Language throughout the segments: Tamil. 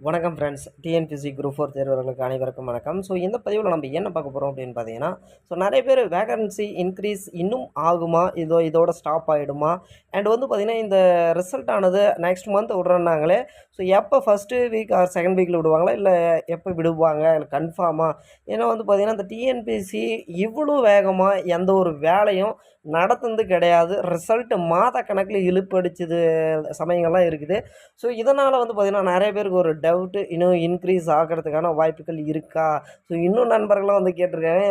வணக்கம் ஃப்ரெண்ட்ஸ் டிஎன்பிசி குரூப் ஃபோர் தேர்வர்களுக்கு அனைவருக்கும் வணக்கம். ஸோ இந்த பதிவில் நம்ம என்ன பார்க்க போகிறோம் அப்படின்னு பார்த்தீங்கன்னா ஸோ நிறைய பேர் வேகன்சி இன்க்ரீஸ் இன்னும் ஆகுமா? இதோ இதோட ஸ்டாப் ஆகிடுமா அண்ட் வந்து பார்த்திங்கன்னா இந்த ரிசல்ட் ஆனது நெக்ஸ்ட் மந்த் விட்றேன்னாங்களே ஸோ எப்போ ஃபஸ்ட்டு வீக் ஆர் செகண்ட் வீக்கில் விடுவாங்களா? இல்லை எப்போ விடுவாங்க? இல்லை கன்ஃபார்மாக ஏன்னா வந்து பார்த்திங்கன்னா இந்த டிஎன்பிசி இவ்வளோ வேகமாக எந்த ஒரு வேலையும் நடத்துனது கிடையாது. ரிசல்ட்டு மாத கணக்கில் இழுப்படிச்சது சமயங்கள்லாம் இருக்குது. ஸோ இதனால் வந்து பார்த்திங்கன்னா நிறைய பேருக்கு ஒரு டவுட்டு இன்னும் இன்க்ரீஸ் ஆகிறதுக்கான வாய்ப்புகள் இருக்கா? ஸோ இன்னும் நண்பர்களாக வந்து கேட்டிருக்காங்க.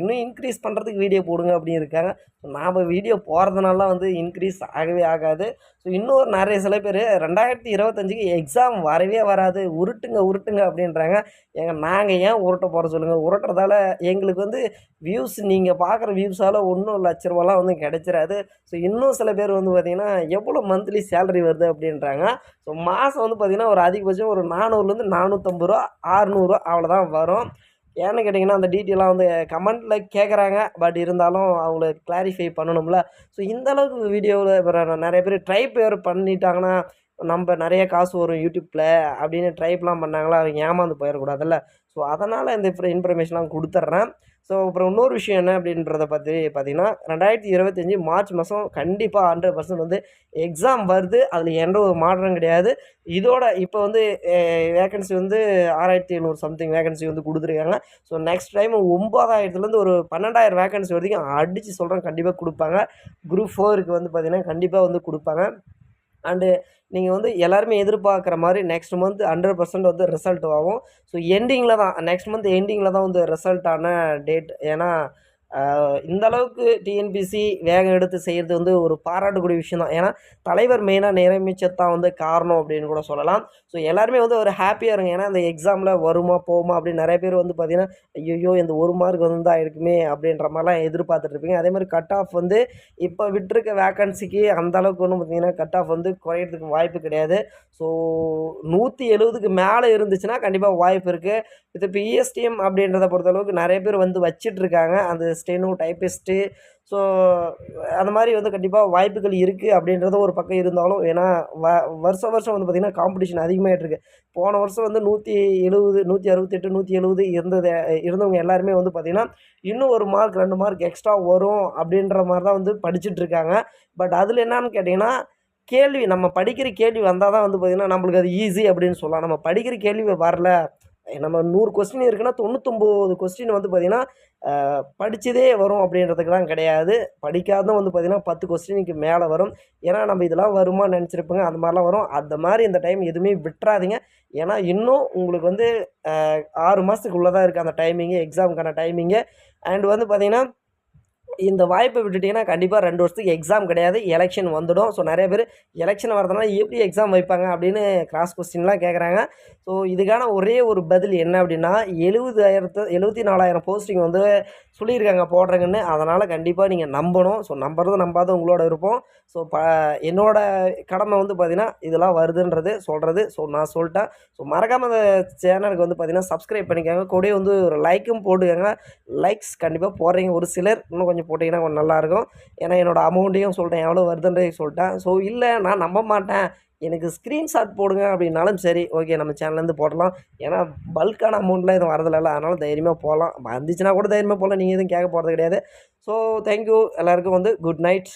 இன்னும் இன்க்ரீஸ் பண்ணுறதுக்கு வீடியோ போடுங்க அப்படின்னு இருக்காங்க. நாம் வீடியோ போகிறதுனால வந்து இன்க்ரீஸ் ஆகவே ஆகாது. ஸோ இன்னொரு நிறைய சில பேர் ரெண்டாயிரத்தி இருபத்தஞ்சிக்கு எக்ஸாம் வரவே வராது. உருட்டுங்க உருட்டுங்க அப்படின்றாங்க. ஏங்க நாங்கள் ஏன் உருட்ட போகிற சொல்லுங்கள் உருட்டுறதால எங்களுக்கு வந்து வியூஸ் நீங்கள் பார்க்குற வியூஸால் ஒன்றும் லட்ச ரூபாலாம் வந்து கிடைச்சிடாது ஸோ இன்னும் சில பேர் வந்து பார்த்திங்கன்னா எவ்வளோ மந்த்லி சேலரி வருது அப்படின்றாங்க. ஸோ மாதம் வந்து பார்த்திங்கன்னா ஒரு அதிகபட்சம் ஒரு நானூறுலேருந்து நானூற்றம்பது ரூபா ஆறுநூறுவா அவ்வளோதான் வரும். ஏன்னு கேட்டிங்கன்னா அந்த டீட்டெயிலாக வந்து கமெண்ட்டில் கேட்குறாங்க பட் இருந்தாலும் அவங்கள கிளாரிஃபை பண்ணணும்ல. ஸோ இந்த அளவுக்கு வீடியோவில் இப்போ நிறைய பேர் ட்ரைப் பேர் பண்ணிட்டாங்கன்னா நம்ம நிறைய காசு வரும் யூடியூப்பில் அப்படின்னு ட்ரைப்லாம் பண்ணாங்களா அவங்க ஏமாந்து போயிடக்கூடாதுல்ல. ஸோ அதனால் இந்த இன்ஃபர்மேஷன்லாம் கொடுத்துட்றேன். ஸோ அப்புறம் இன்னொரு விஷயம் என்ன அப்படின்றத பற்றி பார்த்திங்கன்னா ரெண்டாயிரத்தி இருபத்தஞ்சி மார்ச் மாதம் கண்டிப்பாக ஹண்ட்ரட் பர்சன்ட் வந்து எக்ஸாம் வருது. அதில் எந்த ஒரு மாற்றம் கிடையாது. இதோட இப்போ வந்து வேக்கன்சி வந்து ஆறாயிரத்தி எழுநூறு சம்திங் வேகன்சி வந்து கொடுத்துருக்காங்க. ஸோ நெக்ஸ்ட் டைம் ஒம்பதாயிரத்துலேருந்து ஒரு பன்னெண்டாயிரம் வேகன்சி வரைக்கும் அடித்து சொல்கிறேன் கண்டிப்பாக கொடுப்பாங்க. குரூப் ஃபோருக்கு வந்து பார்த்திங்கன்னா கண்டிப்பாக வந்து கொடுப்பாங்க. அண்டு நீங்கள் வந்து எல்லாருமே எதிர்பார்க்குற மாதிரி நெக்ஸ்ட் மந்த் ஹண்ட்ரட் பர்சன்ட் வந்து ரிசல்ட் ஆகும். ஸோ எண்டிங்கில் தான் நெக்ஸ்ட் மந்த் எண்டிங்கில் தான் வந்து ரிசல்ட்டான டேட் ஏன்னா இந்த அளவுக்கு டிஎன்பிசி வேகம் எடுத்து செய்கிறது வந்து ஒரு பாராட்டக்கூடிய விஷயம் தான் ஏன்னா தலைவர் மெயினாக நியமிச்சதான் வந்து காரணம் அப்படின்னு கூட சொல்லலாம். ஸோ எல்லாருமே வந்து ஒரு ஹாப்பியாக இருங்க. ஏன்னா அந்த எக்ஸாமில் வருமா போகுமா அப்படின்னு நிறைய பேர் வந்து பார்த்திங்கன்னா ஐயோ இந்த ஒரு மார்க் வந்து தான் இருக்குமே அப்படின்ற மாதிரிலாம் எதிர்பார்த்துட்ருப்பீங்க அதே மாதிரி கட் ஆஃப் வந்து இப்போ விட்டுருக்க வேக்கன்சிக்கு அந்த அளவுக்கு ஒன்றும் பார்த்திங்கன்னா கட் ஆஃப் வந்து குறையிறதுக்கு வாய்ப்பு கிடையாது. ஸோ நூற்றி எழுபதுக்கு மேலே இருந்துச்சுன்னா கண்டிப்பாக வாய்ப்பு இருக்குது இது இப்போ இஎஸ்டிஎம் அப்படின்றத பொறுத்தளவுக்கு நிறைய பேர் வந்து வச்சிட்ருக்காங்க அந்த ஸ்டெனோ டைப்பிஸ்ட்டு. ஸோ அந்த மாதிரி வந்து கண்டிப்பாக வாய்ப்புகள் இருக்குது அப்படின்றது ஒரு பக்கம் இருந்தாலும் ஏன்னா வ வருஷம் வருஷம் வந்து பார்த்திங்கன்னா காம்படிஷன் அதிகமாகிட்டு இருக்குது போன வருஷம் வந்து நூற்றி எழுபது நூற்றி அறுபத்தெட்டு நூற்றி எழுபது இருந்தது இருந்தவங்க எல்லாருமே வந்து பார்த்திங்கன்னா இன்னும் ஒரு மார்க் ரெண்டு மார்க் எக்ஸ்ட்ரா வரும் அப்படின்ற மாதிரி தான் வந்து படிச்சுட்ருக்காங்க. பட் அதில் என்னன்னு கேட்டிங்கன்னா கேள்வி நம்ம படிக்கிற கேள்வி வந்தால் தான் வந்து பார்த்திங்கன்னா நம்மளுக்கு அது ஈஸி அப்படின்னு சொல்லலாம். நம்ம படிக்கிற கேள்வி வரல நம்ம நூறு கொஸ்டின் இருக்குன்னா தொண்ணூத்தொம்பது கொஸ்டின் வந்து பார்த்திங்கன்னா படித்ததே வரும் அப்படின்றதுக்கெலாம் கிடையாது. படிக்காத வந்து பார்த்திங்கன்னா பத்து கொஸ்டினுக்கு மேலே வரும். ஏன்னா நம்ம இதெல்லாம் வருமா நினச்சிருப்போங்க? அந்த மாதிரிலாம் வரும். அந்த மாதிரி இந்த டைம் எதுவுமே விட்டுறாதீங்க. ஏன்னா இன்னும் உங்களுக்கு வந்து ஆறு மாதத்துக்குள்ளே தான் இருக்குது அந்த டைமிங்கு எக்ஸாமுக்கான டைமிங்கு அண்ட் வந்து பார்த்திங்கன்னா இந்த வாய்ப்பை விட்டுட்டிங்கன்னா கண்டிப்பாக ரெண்டு வருஷத்துக்கு எக்ஸாம் கிடையாது. எலெக்ஷன் வந்துடும். ஸோ நிறைய பேர் எலெக்ஷன் வரதுனால எப்படி எக்ஸாம் வைப்பாங்க அப்படின்னு கிராஸ் கொஸ்டின்லாம் கேட்குறாங்க ஸோ இதுக்கான ஒரே ஒரு பதில் என்ன அப்படின்னா எழுபதாயிரத்து எழுபத்தி நாலாயிரம் போஸ்டிங் வந்து சொல்லியிருக்காங்க போடுறேங்கன்னு. அதனால் கண்டிப்பாக நீங்கள் நம்பணும். ஸோ நம்புறது நம்பாத உங்களோட விருப்பம் ஸோ ப என்னோட கடமை வந்து பார்த்திங்கன்னா இதெல்லாம் வருதுன்றது சொல்கிறது ஸோ நான் சொல்லிட்டேன். ஸோ மறக்காமல் அந்த சேனலுக்கு வந்து பார்த்திங்கன்னா சப்ஸ்கிரைப் பண்ணிக்கோங்க. கூட வந்து ஒரு லைக்கும் போட்டுக்கோங்க. லைக்ஸ் கண்டிப்பாக போடுறீங்க. ஒரு சிலர் இன்னும் கொஞ்சம் போட்டிங்கன்னா கொஞ்சம் நல்லாயிருக்கும். ஏன்னா என்னோடய அமௌண்ட்டையும் சொல்லிட்டேன் எவ்வளோ வருதுன்றதையும் சொல்லிட்டேன். ஸோ இல்லை நான் நம்ப மாட்டேன். எனக்கு ஸ்க்ரீன்ஷாட் போடுங்க அப்படின்னாலும் சரி ஓகே நம்ம சேனல்லேருந்து போடலாம். ஏன்னா பல்கான அமௌண்ட்லாம் எதுவும் வரதில்ல அதனால் தைரியமாக போகலாம். வந்துச்சுன்னா கூட தைரியமாக போகலாம். நீங்கள் எதுவும் கேட்க போகிறது கிடையாது. ஸோ தேங்க்யூ எல்லாேருக்கும் வந்து குட் நைட்